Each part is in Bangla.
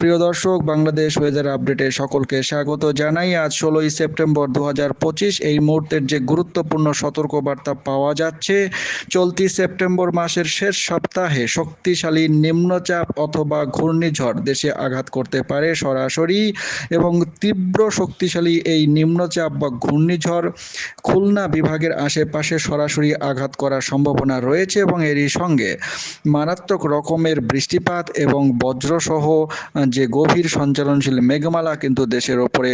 প্রিয় দর্শক, বাংলাদেশ ওয়েদার আপডেটে সকলকে স্বাগত জানাই। আজ ষোলোই সেপ্টেম্বর দু হাজার পঁচিশ এই মুহূর্তের যে গুরুত্বপূর্ণ সতর্কবার্তা পাওয়া যাচ্ছে, চলতি সেপ্টেম্বর মাসের শেষ সপ্তাহে শক্তিশালী নিম্নচাপ অথবা ঘূর্ণিঝড় দেশে আঘাত করতে পারে সরাসরি এবং তীব্র শক্তিশালী এই নিম্নচাপ বা ঘূর্ণিঝড় খুলনা বিভাগের আশেপাশে সরাসরি আঘাত করার সম্ভাবনা রয়েছে এবং এরই সঙ্গে মারাত্মক রকমের বৃষ্টিপাত এবং বজ্রসহ যে গভীর সঞ্চালনশীল মেঘমালা কিন্তু দেশের ওপরে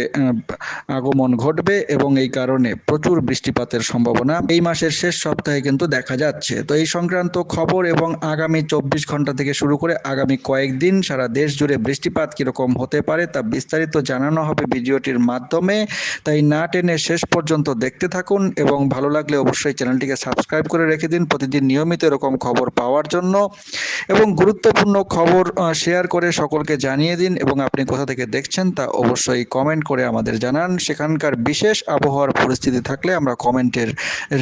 আগমন ঘটবে এবং এই কারণে প্রচুর বৃষ্টিপাতের সম্ভাবনা। এই মাসের শেষ সপ্তাহে কিন্তু দেখা যাচ্ছে। তো এই সংক্রান্ত খবর এবং আগামী চব্বিশ ঘণ্টা থেকে শুরু করে আগামী কয়েকদিন সারা দেশ জুড়ে বৃষ্টিপাত কীরকম হতে পারে তা বিস্তারিত জানানো হবে ভিডিওটির মাধ্যমে। তাই না টেনে শেষ পর্যন্ত দেখতে থাকুন এবং ভালো লাগলে অবশ্যই চ্যানেলটিকে সাবস্ক্রাইব করে রেখে দিন। প্রতিদিন নিয়মিত এরকম খবর পাওয়ার জন্য। এবং গুরুত্বপূর্ণ খবর শেয়ার করে সকলকে জানিয়ে দিন এবং আপনি কোথা থেকে দেখছেন তা অবশ্যই কমেন্ট করে আমাদের জানান। সেখানকার বিশেষ আবহাওয়ার পরিস্থিতি থাকলে আমরা কমেন্টের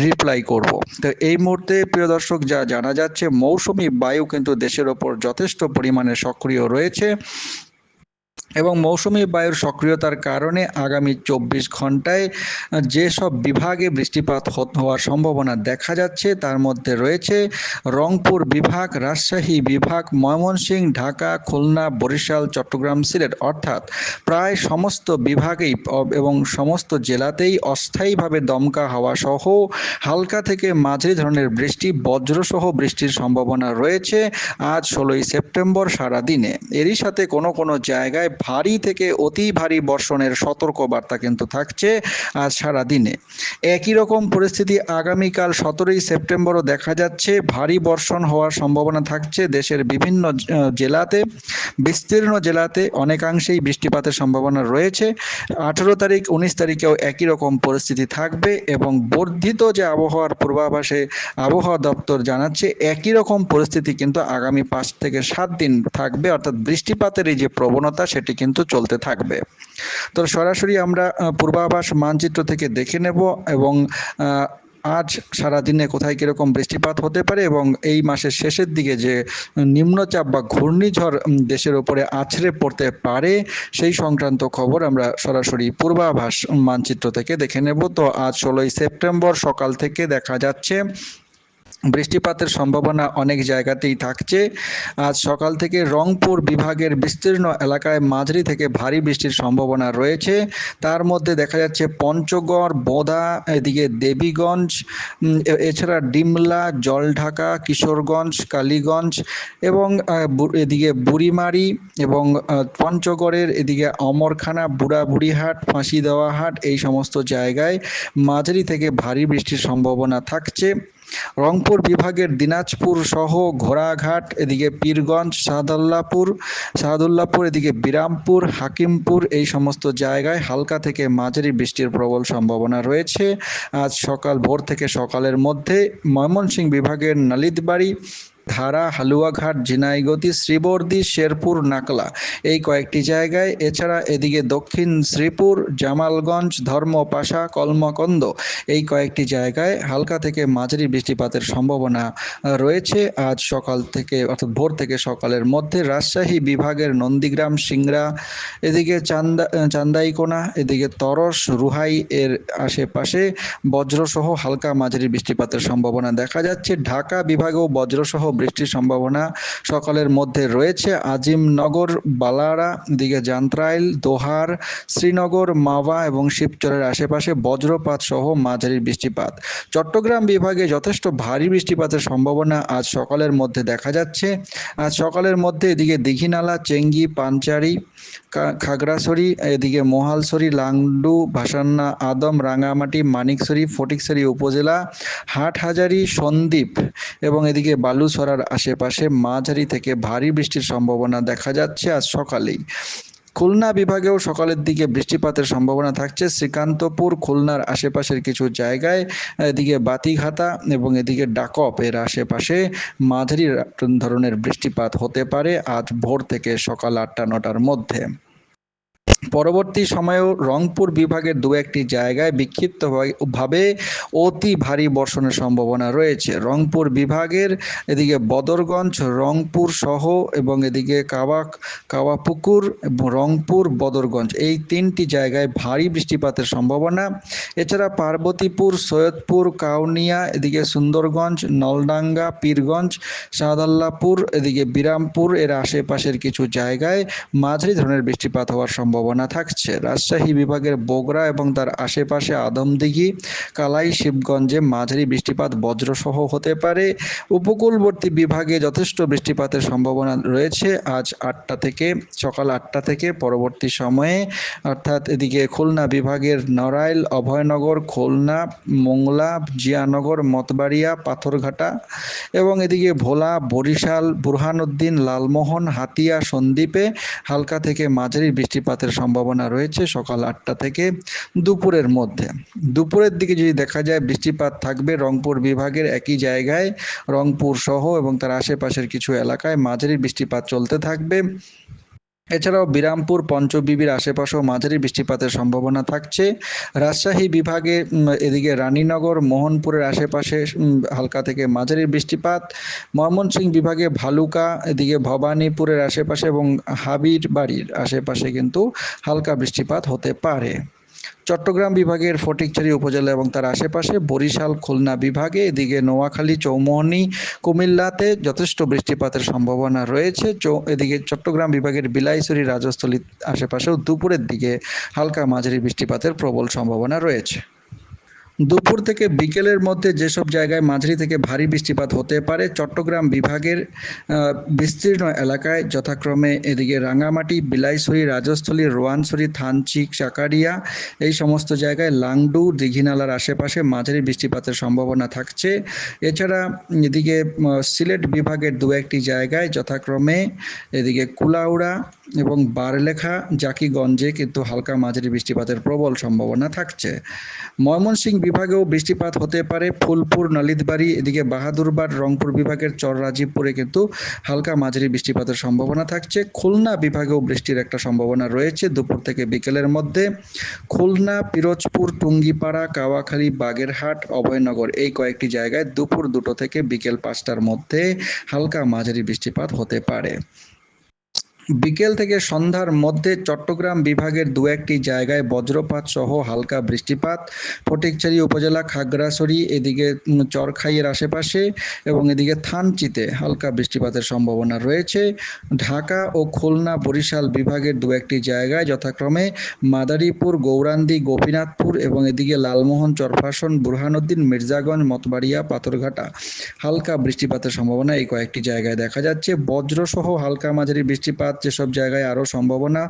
রিপ্লাই করব। তো এই মুহূর্তে প্রিয় দর্শক, যা জানা যাচ্ছে, মৌসুমি বায়ু কিন্তু দেশের ওপর যথেষ্ট পরিমাণে সক্রিয় রয়েছে। এবং মৌসুমি বায়ুর সক্রিয়তার কারণে আগামী চব্বিশ ঘন্টায় যেসব বিভাগে বৃষ্টিপাত হওয়ার সম্ভাবনা দেখা যাচ্ছে, তার মধ্যে রয়েছে রংপুর বিভাগ, রাজশাহী বিভাগ ময়মনসিংহ ঢাকা, খুলনা, বরিশাল, চট্টগ্রাম, সিলেট। অর্থাৎ প্রায় সমস্ত বিভাগেই এবং সমস্ত জেলাতেই অস্থায়ীভাবে দমকা হাওয়া সহ হালকা থেকে মাঝারি ধরনের বৃষ্টি, বজ্রসহ বৃষ্টির সম্ভাবনা রয়েছে আজ ষোলোই সেপ্টেম্বর সারা দিনে এরই সাথে কোনো কোনো জায়গায় ভারী থেকে অতি ভারী বর্ষণের সতর্ক বার্তা কিন্তু থাকছে আজ সারা দিনে একই রকম পরিস্থিতি আগামীকাল সতেরোই সেপ্টেম্বরও দেখা যাচ্ছে। ভারী বর্ষণ হওয়ার সম্ভাবনা থাকছে দেশের বিভিন্ন জেলাতে। বিস্তীর্ণ জেলাতে অনেকাংশেই বৃষ্টিপাতের সম্ভাবনা রয়েছে। আঠেরো তারিখ, উনিশ তারিখেও একই রকম পরিস্থিতি থাকবে এবং বর্ধিত যে আবহাওয়ার পূর্বাভাসে আবহাওয়া দপ্তর জানাচ্ছে, একই রকম পরিস্থিতি কিন্তু আগামী পাঁচ থেকে সাত দিন থাকবে। অর্থাৎ বৃষ্টিপাতের এই যে প্রবণতা, সেটি কিন্তু চলতে থাকবে। তো সরাসরি আমরা পূর্বাভাস মানচিত্র থেকে দেখে নেব এবং আজ সারাদিনে কোথায় কীরকম বৃষ্টিপাত হতে পারে এবং এই মাসের শেষের দিকে যে নিম্নচাপ বা ঘূর্ণিঝড় দেশের ওপরে আছড়ে পড়তে পারে সেই সংক্রান্ত খবর আমরা সরাসরি পূর্বাভাস মানচিত্র থেকে দেখে নেব। তো আজ ষোলোই সেপ্টেম্বর সকাল থেকে দেখা যাচ্ছে বৃষ্টিপাতের সম্ভাবনা অনেক জায়গাতেই থাকছে। আজ সকাল থেকে রংপুর বিভাগের বিস্তীর্ণ এলাকায় মাঝারি থেকে ভারী বৃষ্টির সম্ভাবনা রয়েছে। তার মধ্যে দেখা যাচ্ছে পঞ্চগড়, বোদা, এদিকে দেবীগঞ্জ এছাড়া ডিমলা, জলঢাকা, কিশোরগঞ্জ, কালীগঞ্জ এবং এদিকে বুড়িমারি এবং পঞ্চগড়ের এদিকে অমরখানা, বুড়াবুড়িহাট ফাঁসি দেওয়া হাট এই সমস্ত জায়গায় মাঝারি থেকে ভারী বৃষ্টির সম্ভাবনা থাকছে। রংপুর বিভাগের দিনাজপুর সহ ঘোড়াঘাট, এদিকে পীরগঞ্জ, শাহদুল্লাপুর শাহদুল্লাপুর, এদিকে বিরামপুর, হাকিমপুর, এই সমস্ত জায়গায় হালকা থেকে মাঝারি বৃষ্টির প্রবল সম্ভাবনা রয়েছে। আজ সকাল ভোর থেকে সকালের মধ্যে ময়মনসিংহ বিভাগের নালিতবাড়ি ধারা, হালুয়াঘাট, ঝিনাইগতি, শ্রীবর্দী, শেরপুর, নাকলা। এই কয়েকটি জায়গায়, এছাড়া এদিকে দক্ষিণ শ্রীপুর, জামালগঞ্জ, ধর্মপাশা, কলমকন্দ, এই কয়েকটি জায়গায় হালকা থেকে মাঝারি বৃষ্টিপাতের সম্ভাবনা রয়েছে। আজ সকাল থেকে, অর্থাৎ ভোর থেকে সকালের মধ্যে রাজশাহী বিভাগের নন্দীগ্রাম, সিংড়া, এদিকে চান্দা, চান্দাইকোনা, এদিকে তরস, রুহাই এর আশেপাশে বজ্রসহ হালকা মাঝারি বৃষ্টিপাতের সম্ভাবনা দেখা যাচ্ছে। ঢাকা বিভাগেও বজ্রসহ বৃষ্টির সম্ভাবনা সকালের মধ্যে রয়েছে। আজিমনগর, বালারা দিকে জান্ত্রাইল দোহার, শ্রীনগর, মাওয়া এবং শিবচরের আশেপাশে বজ্রপাত সহ মাঝারি বৃষ্টিপাত। চট্টগ্রাম বিভাগে যথেষ্ট ভারী বৃষ্টিপাতের সম্ভাবনা আজ সকালের মধ্যে দেখা যাচ্ছে। আজ সকালের মধ্যে এদিকে দীঘিনালা, চেঙ্গি পাঞ্চারি খাগড়াছড়ি, এদিকে মহালছড়ি, লাংডু, ভাসান্না, আদম রাঙামাটি মানিকছড়ি, ফটিকছড়ি উপজেলা, হাটহাজারি, সন্দ্বীপ এবং এদিকে বালুছড়ার আশেপাশে মাঝারি থেকে ভারী বৃষ্টির সম্ভাবনা দেখা যাচ্ছে আজ সকালেই। খুলনা বিভাগেও সকালের দিকে বৃষ্টিপাতের সম্ভাবনা থাকছে। শ্রীকান্তপুর, খুলনার আশেপাশের কিছু জায়গায় এদিকে বাতিঘাতা এবং এদিকে ডাকপ এর আশেপাশে মাঝারি ধরনের বৃষ্টিপাত হতে পারে আজ ভোর থেকে সকাল আটটা নটার মধ্যে। পরবর্তী সময়েও রংপুর বিভাগের দু একটি জায়গায় বিক্ষিপ্তভাবে অতি ভারী বর্ষণের সম্ভাবনা রয়েছে। রংপুর বিভাগের এদিকে বদরগঞ্জ, রংপুর সহ এবং এদিকে কাওয়াক কাওয়াপুকুর এবং রংপুর, বদরগঞ্জ এই তিনটি জায়গায় ভারী বৃষ্টিপাতের সম্ভাবনা। এছাড়া পার্বতীপুর, সৈয়দপুর, কাউনিয়া, এদিকে সুন্দরগঞ্জ, নলডাঙ্গা, পীরগঞ্জ, শাহদাল্লাপুর, এদিকে বিরামপুর এর আশেপাশের কিছু জায়গায় মাঝারি ধরনের বৃষ্টিপাত হওয়ার সম্ভাবনা থাকছে। রাজশাহী বিভাগের বগুড়া এবং তার আশেপাশে আদমদিঘি, কালাই, শিবগঞ্জে মাঝারি বৃষ্টিপাত বজ্রসহ হতে পারে। উপকূলবর্তী বিভাগে যথেষ্ট বৃষ্টিপাতের সম্ভাবনা রয়েছে। আজ আটটা থেকে, সকাল আটটা থেকে পরবর্তী সময়ে, অর্থাৎ এদিকে খুলনা বিভাগের নড়াইল, অভয়নগর, খুলনা, মোংলা, জিয়ানগর, মতবাড়িয়া, পাথরঘাটা এবং এদিকে ভোলা, বরিশাল, বুরহানুদ্দিন, লালমোহন, হাতিয়া, সন্দ্বীপে হালকা থেকে মাঝারি বৃষ্টিপাতের সম্ভাবনা রয়েছে সকাল আটটা থেকে দুপুরের মধ্যে। দুপুরের দিকে যদি দেখা যায় বৃষ্টিপাত থাকবে, রংপুর বিভাগের একই জায়গায়, রংপুর সহ এবং তার আশেপাশের কিছু এলাকায় মাঝারি বৃষ্টিপাত চলতে থাকবে। এছাড়াও বিরামপুর পঞ্চবিবির আশেপাশেও মাঝারি বৃষ্টিপাতের সম্ভাবনা থাকছে। রাজশাহী বিভাগে এদিকে রানীনগর, মোহনপুরের আশেপাশে হালকা থেকে মাঝারি বৃষ্টিপাত। ময়মনসিংহ বিভাগে ভালুকা, এদিকে ভবানীপুরের আশেপাশে এবং হাবির বাড়ির আশেপাশে কিন্তু হালকা বৃষ্টিপাত হতে পারে। চট্টগ্রাম বিভাগের ফটিকছড়ি উপজেলা এবং তার আশেপাশে বরিশাল, খুলনা বিভাগে, এদিকে নোয়াখালী, চৌমোহনী, কুমিল্লাতে যথেষ্ট বৃষ্টিপাতের সম্ভাবনা রয়েছে। এদিকে চট্টগ্রাম বিভাগের বিলাইছড়ি রাজস্থলী আশেপাশেও দুপুরের দিকে হালকা মাঝারি বৃষ্টিপাতের প্রবল সম্ভাবনা রয়েছে। দুপুর থেকে বিকেলের মধ্যে যেসব জায়গায় মাঝারি থেকে ভারী বৃষ্টিপাত হতে পারে, চট্টগ্রাম বিভাগের বিস্তীর্ণ এলাকায় যথাক্রমে এদিকে রাঙামাটি বিলাইছড়ি, রাজস্থলী, রোয়ানছড়ি থানচিক চাকারিয়া, এই সমস্ত জায়গায় লাংডু, দীঘিনালার আশেপাশে মাঝারি বৃষ্টিপাতের সম্ভাবনা থাকছে। এছাড়া এদিকে সিলেট বিভাগের দু একটি জায়গায় যথাক্রমে এদিকে কুলাউড়া এবং বারলেখা, জাকিগঞ্জে কিন্তু হালকা মাঝারি বৃষ্টিপাতের প্রবল সম্ভাবনা থাকছে। ময়মনসিংহ বিভাগেও বৃষ্টিপাত হতে পারে। ফুলপুর, নালিতবাড়ি, এদিকে বাহাদুরবাদ রংপুর বিভাগের চর রাজীবপুরে কিন্তু হালকা মাঝারি বৃষ্টিপাতের সম্ভাবনা থাকছে। খুলনা বিভাগেও বৃষ্টির একটা সম্ভাবনা রয়েছে দুপুর থেকে বিকেলের মধ্যে। খুলনা, পিরোজপুর, টুঙ্গিপাড়া, কাওয়াখালী, বাগেরহাট, অভয়নগর এই কয়েকটি জায়গায় দুপুর দুটো থেকে বিকেল পাঁচটার মধ্যে হালকা মাঝারি বৃষ্টিপাত হতে পারে। বিকেল থেকে সন্ধ্যার মধ্যে চট্টগ্রাম বিভাগের দু একটি জায়গায় বজ্রপাত সহ হালকা বৃষ্টিপাত। ফটিকছড়ি উপজেলা খাগড়াছড়ি, এদিকে চরখাইয়ের আশেপাশে এবং এদিকে থানচিতে হালকা বৃষ্টিপাতের সম্ভাবনা রয়েছে। ঢাকা ও খুলনা বরিশাল বিভাগের দু একটি জায়গায় যথাক্রমে মাদারীপুর, গৌরান্দি, গোপীনাথপুর এবং এদিকে লালমোহন, চরফাসন, বুরহানুদ্দিন, মির্জাগঞ্জ, মতবাড়িয়া, পাথরঘাটা হালকা বৃষ্টিপাতের সম্ভাবনা এই কয়েকটি জায়গায় দেখা যাচ্ছে। বজ্রসহ হালকা মাঝারি বৃষ্টিপাত যেসব জায়গায় আরও সম্ভাবনা,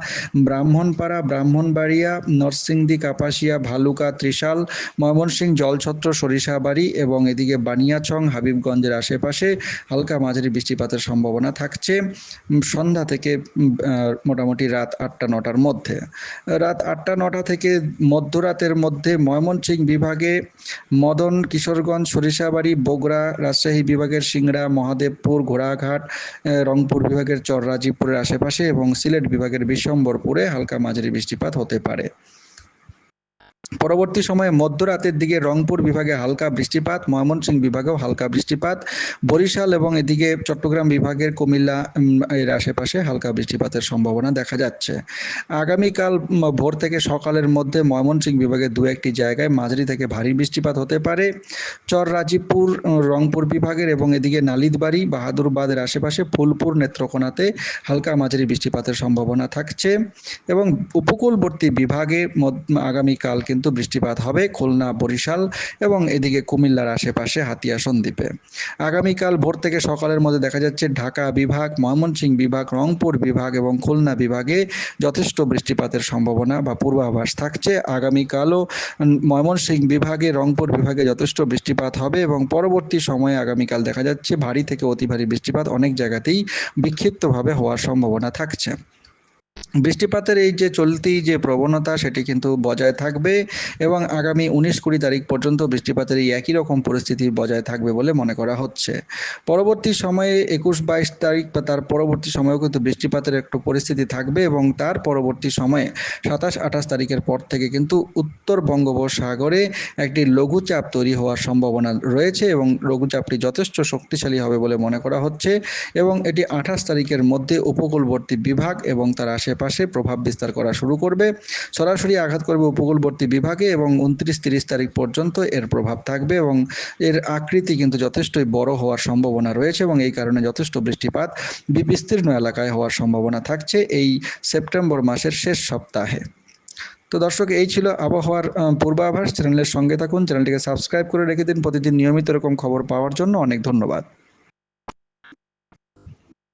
ব্রাহ্মণপাড়া, ব্রাহ্মণবাড়িয়া, নরসিংদী, কাপাসিয়া, ভালুকা, ত্রিশাল, ময়মনসিংহ, জলছত্র, সরিষাবাড়ি এবং এদিকে বানিয়াছং হাবিবগঞ্জের আশেপাশে হালকা মাঝারি বৃষ্টিপাতের সম্ভাবনা থাকছে। সন্ধ্যা থেকে মোটামুটি রাত আটটা, নটার মধ্যে। রাত আটটা, নটা থেকে মধ্যরাতের মধ্যে ময়মনসিংহ বিভাগে মদন, কিশোরগঞ্জ, সরিষাবাড়ি, বগুড়া, রাজশাহী বিভাগের সিংড়া, মহাদেবপুর, ঘোড়াঘাট রংপুর বিভাগের চররাজীবপুরের আশেপাশে এবং সিলেট বিভাগের বিশ্বম্বরপুরে হালকা মাঝারি বৃষ্টিপাত হতে পারে। পরবর্তী সময়ে মধ্যরাতের দিকে রংপুর বিভাগে হালকা বৃষ্টিপাত, ময়মনসিংহ বিভাগেও হালকা বৃষ্টিপাত, বরিশাল এবং এদিকে চট্টগ্রাম বিভাগের কুমিল্লা এর আশেপাশে হালকা বৃষ্টিপাতের সম্ভাবনা দেখা যাচ্ছে। আগামীকাল ভোর থেকে সকালের মধ্যে ময়মনসিংহ বিভাগের দু একটি জায়গায় মাঝারি থেকে ভারী বৃষ্টিপাত হতে পারে। চর রাজীবপুর রংপুর বিভাগের এবং এদিকে নালিতবাড়ি, বাহাদুরবাদের আশেপাশে ফুলপুর, নেত্রকোনাতে হালকা মাঝারি বৃষ্টিপাতের সম্ভাবনা থাকছে। এবং উপকূলবর্তী বিভাগে আগামীকাল কিন্তু বৃষ্টিপাত হবে খুলনা, বরিশাল এবং এদিকে কুমিল্লার আশেপাশে হাতিয়া সন্দ্বীপে। আগামীকাল ভোর থেকে সকালের মধ্যে দেখা যাচ্ছে ঢাকা বিভাগ, ময়মনসিংহ বিভাগ, রংপুর বিভাগ এবং খুলনা বিভাগে যথেষ্ট বৃষ্টিপাতের সম্ভাবনা বা পূর্বাভাস থাকছে। আগামীকালও ময়মনসিংহ বিভাগে, রংপুর বিভাগে যথেষ্ট বৃষ্টিপাত হবে এবং পরবর্তী সময়ে আগামীকাল দেখা যাচ্ছে ভারী থেকে অতি ভারী বৃষ্টিপাত অনেক জায়গাতেই বিক্ষিপ্তভাবে হওয়ার সম্ভাবনা থাকছে। বৃষ্টিপাতের এই যে চলতি যে প্রবণতা, সেটি কিন্তু বজায় থাকবে এবং আগামী উনিশ কুড়ি তারিখ পর্যন্ত বৃষ্টিপাতের এই একই রকম পরিস্থিতি বজায় থাকবে বলে মনে করা হচ্ছে। পরবর্তী সময়ে একুশ বাইশ তারিখ বা তার পরবর্তী সময়েও কিন্তু বৃষ্টিপাতের একটু পরিস্থিতি থাকবে এবং তার পরবর্তী সময়ে সাতাশ আঠাশ তারিখের পর থেকে কিন্তু উত্তর বঙ্গোপসাগরে একটি লঘুচাপ তৈরি হওয়ার সম্ভাবনা রয়েছে এবং লঘুচাপটি যথেষ্ট শক্তিশালী হবে বলে মনে করা হচ্ছে এবং এটি আঠাশ তারিখের মধ্যে উপকূলবর্তী বিভাগ এবং তার আশেপাশে প্রভাব বিস্তার করা শুরু করবে। সরাসরি আঘাত করবে উপকূলবর্তী বিভাগে এবং উনত্রিশ তিরিশ তারিখ পর্যন্ত এর প্রভাব থাকবে এবং এর আকৃতি কিন্তু যথেষ্টই বড় হওয়ার সম্ভাবনা রয়েছে এবং এই কারণে যথেষ্ট বৃষ্টিপাত বিস্তীর্ণ এলাকায় হওয়ার সম্ভাবনা থাকছে এই সেপ্টেম্বর মাসের শেষ সপ্তাহে। তো দর্শক, এই ছিল আবহাওয়ার পূর্বাভাস। চ্যানেলের সঙ্গে থাকুন, চ্যানেলটিকে সাবস্ক্রাইব করে রেখে দিন। প্রতিদিন নিয়মিত এরকম খবর পাওয়ার জন্য অনেক ধন্যবাদ।